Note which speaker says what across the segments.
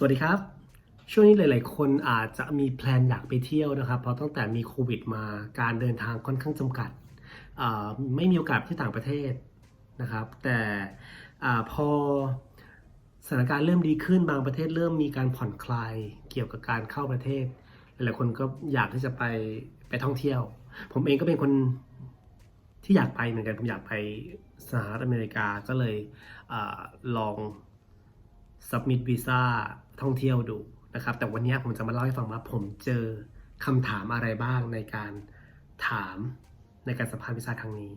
Speaker 1: สวัสดีครับ ช่วงนี้หลาย ๆ คนอาจจะมีแพลนอยากไปเที่ยวนะครับ เพราะตั้งแต่มีโควิดมาการเดินทางค่อนข้างจำกัด ไม่มีโอกาสที่ต่างประเทศนะครับ แต่อพอสถานการณ์เริ่มดีขึ้นบางประเทศเริ่มมีการผ่อนคลายเกี่ยวกับการเข้าประเทศ หลาย ๆ คนก็อยากที่จะไปไปท่องเที่ยว ผมเองก็เป็นคนที่อยากไปเหมือนกันผมอยากไปสหรัฐอเมริกาก็เลยอลอง submit visa ท่องเที่ยวดูนะครับ แต่วันนี้ผมจะมาเล่าให้ฟังว่าผมเจอคำถามอะไรบ้างในการถามในการสัมภาษณ์วีซ่าครั้งนี้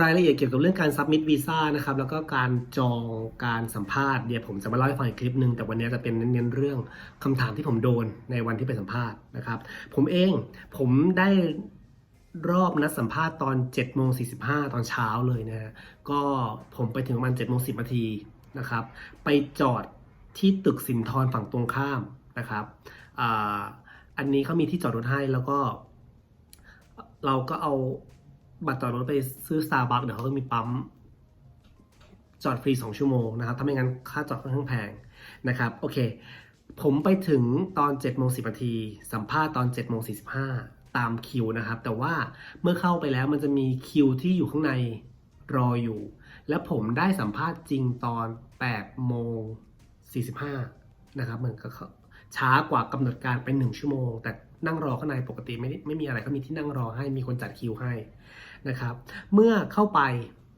Speaker 1: รายละเอียดเกี่ยวกับเรื่องการ submit visa นะครับ แล้วก็การจองการสัมภาษณ์เดี๋ยวผมจะมาเล่าให้ฟังอีกคลิปหนึ่งแต่วันนี้จะเป็นเน้นเรื่องคำถามที่ผมโดนในวันที่ไปสัมภาษณ์นะครับ ผมเองผมได้รอบนัดสัมภาษณ์ตอน7โมง45ตอนเช้าเลยนะฮะก็ผมไปถึงประมาณ7โมง10นาที นะครับ ไปจอดที่ตึกสินทรฝั่งตรงข้ามนะครับอ,อันนี้เขามีที่จอดรถให้แล้วก็ เราก็เอาบัตรจอดรถไปซื้อ Starbucks เดี๋ยวเขาก็มีปั๊มจอดฟรี 2 ชั่วโมงนะครับ ถ้าไม่งั้นค่าจอดค่อนข้างแพงนะครับ โอเค ผมไปถึงตอน7โมง10นาที สัมภาษณ์ตอน7โมง45ตามคิวนะครับ แต่ว่าเมื่อเข้าไปแล้วมันจะมีคิวที่อยู่ข้างใน รออยู่ และผมได้สัมภาษณ์จริงตอน8โมง45นะครับเหมือนกับเขาช้ากว่ากำหนดการไป1ชั่วโมง แต่นั่งรอข้างในปกติไม่ไม่มีอะไรก็มีที่นั่งรอให้มีคนจัดคิวให้นะครับ เมื่อเข้าไป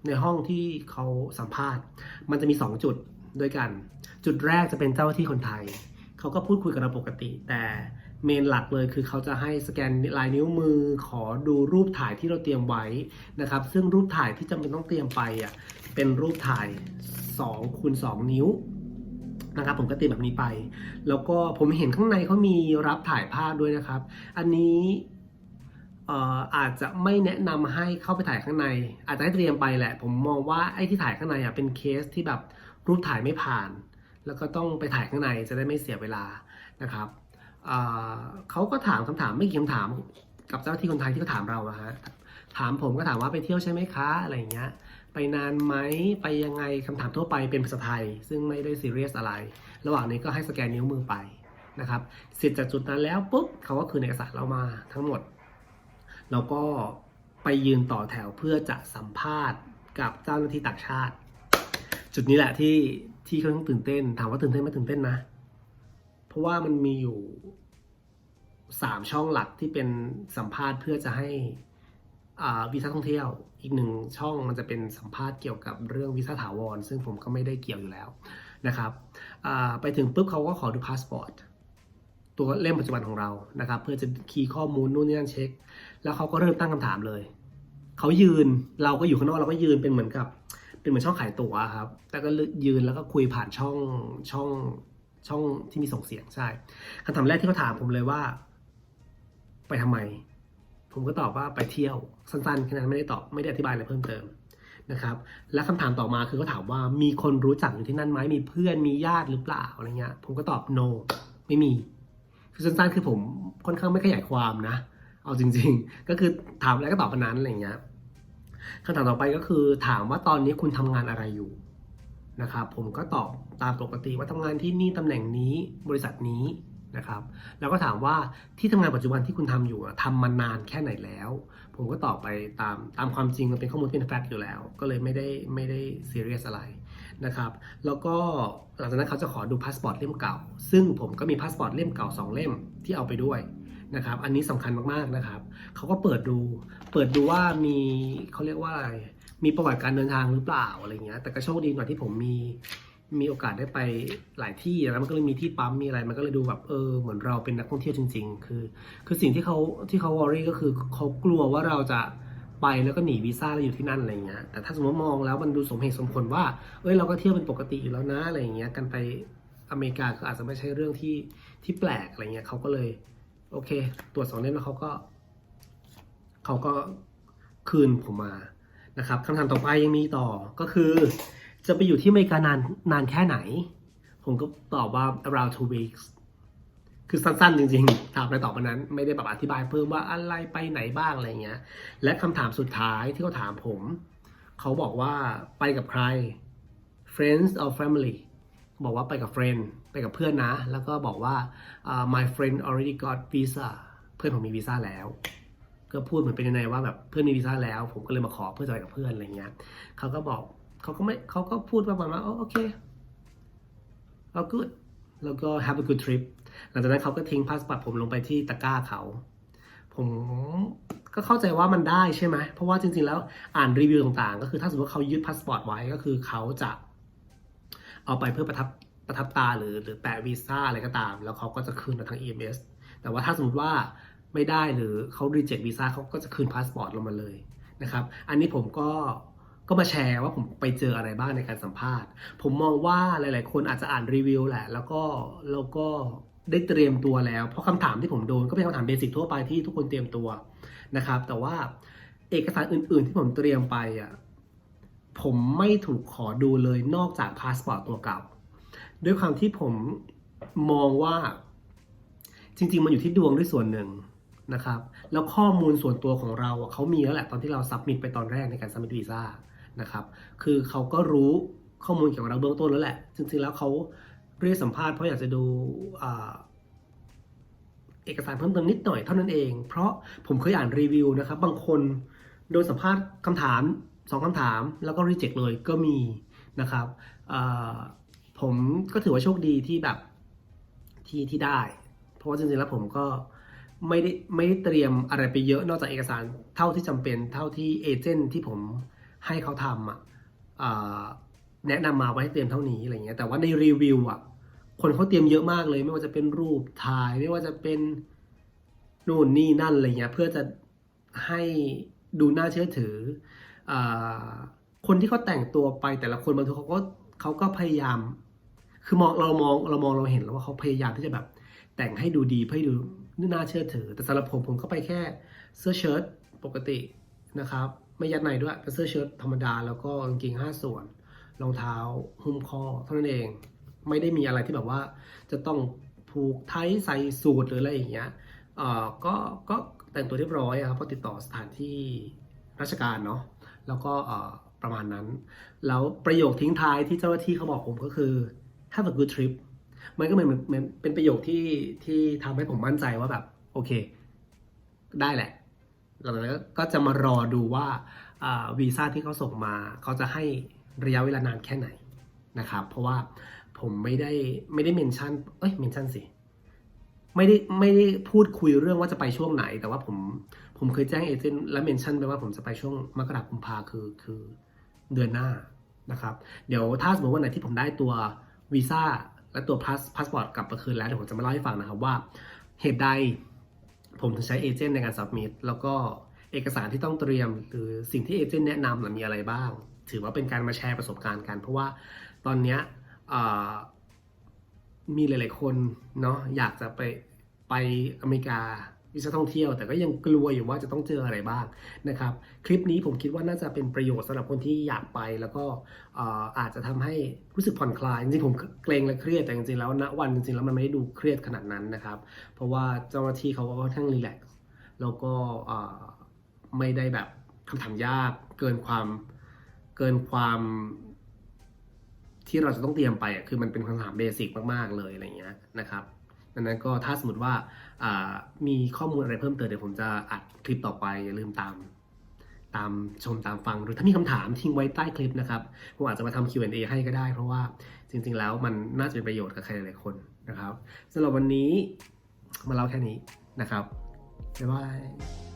Speaker 1: ในห้องที่เขาสัมภาษณ์ มันจะมี 2 จุดด้วยกัน จุดแรกจะเป็นเจ้าหน้าที่คนไทย เขาก็พูดคุยกับเราปกติ แต่ เมนหลักเลยคือเขาจะให้สแกนลายนิ้วมือ ขอดูรูปถ่ายที่เราเตรียมไว้นะครับ ซึ่งรูปถ่ายที่จำเป็นต้องเตรียมไปอะเป็นรูปถ่าย2คูณ2นิ้วนะครับผมก็เตรียมแบบนี้ไป แล้วก็ผมเห็นข้างในเขามีรับถ่ายภาพด้วยนะครับ อันนี้อาจจะไม่แนะนำให้เข้าไปถ่ายข้างใน อาจจะให้เตรียมไปแหละ ผมมองว่าไอ้ที่ถ่ายข้างในอะเป็นเคสที่แบบรูปถ่ายไม่ผ่าน แล้วก็ต้องไปถ่ายข้างในจะได้ไม่เสียเวลานะครับ เขาก็ถามคำถามไม่กี่คำถามกับเจ้าหน้าที่คนไทยที่เขาถามเราอะฮะถามผมก็ถามว่าไปเที่ยวใช่ไหมคะอะไรอย่างเงี้ย ไปนานไหมไปยังไงคำถามทั่วไปเป็นภาษาไทย ซึ่งไม่ได้ซีเรียสอะไร ระหว่างนี้ก็ให้สแกนนิ้วมือไปนะครับเสร็จจากจุดนั้นแล้วปุ๊บเขาก็คืนเอกสารเรามาทั้งหมด แล้วก็ไปยืนต่อแถวเพื่อจะสัมภาษณ์กับเจ้าหน้าที่ต่างชาติ จุดนี้แหละที่ที่เขาต้องตื่นเต้น ถามว่าตื่นเต้นไหมตื่นเต้นนะ ราะว่ามันมีอยู่สามช่องหลักที่เป็นสัมภาษณ์เพื่อจะให้วีซ่าท่องเที่ยวอีกหนึ่งช่องมันจะเป็นสัมภาษณ์เกี่ยวกับเรื่องวีซ่าถาวร ซึ่งผมก็ไม่ได้เกี่ยวอยู่แล้วนะครับไปถึงปุ๊บเขาก็ขอดูพาสปอร์ตตัวเล่มปัจจุบันของเรานะครับ เพื่อจะคีย์ข้อมูลนู่นนี่นั่นเช็ค แล้วเขาก็เริ่มตั้งคำถามเลย เขายืนเราก็อยู่ข้างนอกเราก็ยืนเป็นเหมือนกับ เป็นเหมือนช่องขายตั๋วครับ แต่ก็ยืนแล้วก็คุยผ่านช่องช่อง ช่องที่มีส่งเสียงใช่คำถามแรกที่เขาถามผมเลยว่า ไปทำไม ผมก็ตอบว่าไปเที่ยวสั้นๆแค่นั้นไม่ได้ตอบไม่ได้อธิบายอะไรเพิ่มเติมนะครับ และคำถามต่อมาคือเขาถามว่ามีคนรู้จักอยู่ที่นั่นไหมมีเพื่อนมีญาติหรือเปล่าอะไรเงี้ย ผมก็ตอบ no ไม่มีคือสั้นๆคือผมค่อนข้างไม่ขยายความนะ เอาจริง ๆ ก็คือถามอะไรก็ตอบไปนั้นอะไรเงี้ยคำถามต่อไปก็คือถามว่าตอนนี้คุณทำงานอะไรอยู่ นะครับผมก็ตอบตามปกติว่าทำงานที่นี่ตำแหน่งนี้บริษัทนี้นะครับ แล้วก็ถามว่าที่ทำงานปัจจุบันที่คุณทำอยู่อะทำมานานแค่ไหนแล้ว ผมก็ตอบไปตามตามความจริงมันเป็นข้อมูลที่เป็นแฟกต์อยู่แล้ว ก็เลยไม่ได้ไม่ได้ซีเรียสอะไรนะครับ แล้วก็หลังจากนั้นเขาจะขอดูพาสปอร์ตเล่มเก่า ซึ่งผมก็มีพาสปอร์ตเล่มเก่า 2 เล่มที่เอาไปด้วยนะครับ อันนี้สำคัญมากๆนะครับ เขาก็เปิดดู เปิดดูว่ามีเขาเรียกว่าอะไร มีประวัติการเดินทางหรือเปล่าอะไรเงี้ย แต่ก็โชคดีหน่อยที่ผมมีมีโอกาสได้ไปหลายที่แล้วมันก็เลยมีที่ปั๊มมีอะไร มันก็เลยดูแบบเออเหมือนเราเป็นนักท่องเที่ยวจริง ๆ คือ คือสิ่งที่เขาที่เขาวอรี่ก็คือเขากลัวว่าเราจะไปแล้วก็หนีวีซ่าแล้วอยู่ที่นั่นอะไรเงี้ยแต่ถ้าสมมติมองแล้วมันดูสมเหตุสมผลว่า เอ้ยเราก็เที่ยวเป็นปกติอยู่แล้วนะอะไรเงี้ยกันไปอเมริกาก็อาจจะไม่ใช่เรื่องที่ที่แปลกอะไรเงี้ยเขาก็เลย โอเค ตรวจสองเล่มแล้วเขาก็เขาก็คืนผมมา นะครับคำถามต่อไปยังมีต่อก็คือ จะไปอยู่ที่อเมริกานานนานแค่ไหน ผมก็ตอบว่า around two weeks คือสั้นๆจริงๆ ถามไปตอบวันนั้น ไม่ได้แบบอธิบายเพิ่มว่าอะไรไปไหนบ้างอะไรเงี้ย และคำถามสุดท้ายที่เขาถามผม เขาบอกว่าไปกับใคร friends or family บอกว่าไปกับเฟรนด์ไปกับเพื่อนนะ แล้วก็บอกว่าอ่า my friend already got visa เพื่อนผมมีวีซ่าแล้ว ก็พูดเหมือนเป็นในๆว่าแบบเพื่อนมีวีซ่าแล้ว ผมก็เลยมาขอเพื่อจะไปกับเพื่อนอะไรเงี้ยเขาก็บอกเขาก็ไม่เขาก็พูดประมาณว่าโอเคเอา good แล้วก็ have a good trip หลังจากนั้นเขาก็ทิ้งพาสปอร์ตผมลงไปที่ตะกร้าเขา ผมก็เข้าใจว่ามันได้ใช่ไหม เพราะว่าจริงๆแล้วอ่านรีวิวต่างๆ ก็คือถ้าสมมติว่าเขายึดพาสปอร์ตไว้ก็คือเขาจะเอาไปเพื่อประทับประทับตาหรือหรือแปะวีซ่าอะไรก็ตาม แล้วเขาก็จะคืนมาทาง EMS แต่ว่าถ้าสมมติว่า ไม่ได้หรือเขารีเจ็ควีซ่าเขาก็จะคืนพาสปอร์ตลงมาเลยนะครับ อันนี้ผมก็ก็มาแชร์ว่าผมไปเจออะไรบ้างในการสัมภาษณ์ ผมมองว่าหลาย ๆ คนอาจจะอ่านรีวิวแหละ แล้วก็แล้วก็ได้เตรียมตัวแล้ว เพราะคำถามที่ผมโดนก็เป็นคำถามเบสิกทั่วไปที่ทุกคนเตรียมตัวนะครับ แต่ว่าเอกสารอื่น ๆ ที่ผมเตรียมไปอะผมไม่ถูกขอดูเลยนอกจากพาสปอร์ตตัวเก่า ด้วยความที่ผมมองว่าจริง ๆ มันอยู่ที่ดวงด้วยส่วนหนึ่ง นะครับ แล้วข้อมูลส่วนตัวของเราเขามีแล้วแหละตอนที่เราซับมิดไปตอนแรกในการซับมิดวีซ่านะครับ คือเขาก็รู้ข้อมูลเกี่ยวกับเราเบื้องต้นแล้วแหละ จริงๆแล้วเขาเรียกสัมภาษณ์เพราะอยากจะดูอเอกสารเพิ่มเติมนิดหน่อยเท่านั้นเอง เพราะผมเคยอ่านรีวิวนะครับ บางคนโดนสัมภาษณ์คำถามสองคำถามแล้วก็รีเจ็คเลยก็มีนะครับผมก็ถือว่าโชคดีที่แบบที่ที่ได้ เพราะว่าจริงๆแล้วผมก็ ไม่ได้ไม่ได้เตรียมอะไรไปเยอะนอกจากเอกสารเท่าที่จำเป็นเท่าที่เอเจนต์ที่ผมให้เขาทำอะแนะนำมาไว้ให้เตรียมเท่านี้อะไรเงี้ยแต่ว่าในรีวิวอะคนเขาเตรียมเยอะมากเลย ไม่ว่าจะเป็นรูปถ่าย ไม่ว่าจะเป็นนู่นนี่นั่นอะไรเงี้ยเพื่อจะให้ดูน่าเชื่อถืออคนที่เขาแต่งตัวไปแต่ละคนบางทีเขาก็เขาก็พยายาม คือมองเรามองเรามองเราเห็นแล้วว่าเขาพยายามที่จะแบบ แต่งให้ดูดีเพื่อให้ดูน่าเชื่อถือ แต่สำหรับผมผมก็ไปแค่เสื้อเชิ้ตปกตินะครับ ไม่ยัดในด้วยเป็นเสื้อเชิ้ตธรรมดาแล้วก็กางเกงห้าส่วนรองเท้าหุ้มคอเท่านั้นเอง ไม่ได้มีอะไรที่แบบว่าจะต้องผูกไทยใส่สูทหรืออะไรอย่างเงี้ยเอ่อก็ก็แต่งตัวเรียบร้อยครับเพราะติดต่อสถานที่ราชการเนาะแล้วก็เอ่อประมาณนั้น แล้วประโยคทิ้งท้ายที่เจ้าหน้าที่เขาบอกผมก็คือ have a good trip มันก็เหมือนเหมือนเป็นประโยคที่ที่ทำให้ผมมั่นใจว่าแบบ โอเค ได้แหละหลังจากนั้นก็จะมารอดูว่าวีซ่าที่เขาส่งมาเขาจะให้ระยะเวลานานแค่ไหนนะครับ เพราะว่าผมไม่ได้ไม่ได้เมนชั่นเอ้ยเมนชั่นสิไม่ได้ไม่ได้พูดคุยเรื่องว่าจะไปช่วงไหน แต่ว่าผมผมเคยแจ้งเอเจนต์และเมนชั่นไปว่าผมจะไปช่วงมกราคมกุมภาคือคือเดือนหน้านะครับ เดี๋ยวถ้าสมมติวันไหนที่ผมได้ตัววีซ่า และตัวพาสพาสปอร์ตกลับมาคืนแล้วเดี๋ยวผมจะมาเล่าให้ฟังนะครับว่าเหตุใดผมถึงใช้เอเจนต์ในการสับมิดแล้วก็เอกสารที่ต้องเตรียมหรือสิ่งที่เอเจนต์แนะนำน่ะมีอะไรบ้าง ถือว่าเป็นการมาแชร์ประสบการณ์กัน เพราะว่าตอนนี้มีหลาย ๆ คนเนาะอยากจะไปไปอเมริกา วิชาท่องเที่ยว แต่ก็ยังกลัวอยู่ว่าจะต้องเจออะไรบ้างนะครับ คลิปนี้ผมคิดว่าน่าจะเป็นประโยชน์สำหรับคนที่อยากไป แล้วก็อาจจะทำให้รู้สึกผ่อนคลายจริงๆผมเกรงและเครียดแต่จริงๆแล้วณวันจริงๆแล้วมันไม่ได้ดูเครียดขนาดนั้นนะครับ เพราะว่าเจ้าหน้าที่เขาก็ค่อนข้างรีแลกซ์แล้วก็ไม่ได้แบบคำถามยากเกินความเกินความที่เราจะต้องเตรียมไปอะคือมันเป็นคำถามเบสิกมาก ๆ เลยอะไรเงี้ยนะครับ ดังนั้นก็ถ้าสมมติว่ามีข้อมูลอะไรเพิ่มเติมเดี๋ยวผมจะอัดคลิปต่อไป อย่าลืมตาม ตามชมตามฟังหรือถ้ามีคำถามทิ้งไว้ใต้คลิปนะครับผมอาจจะมาทำ Q&A ให้ก็ได้ เพราะว่าจริง ๆ แล้วมันน่าจะเป็นประโยชน์กับใครหลายๆคนนะครับสำหรับวันนี้มาเล่าแค่นี้นะครับบ๊ายบาย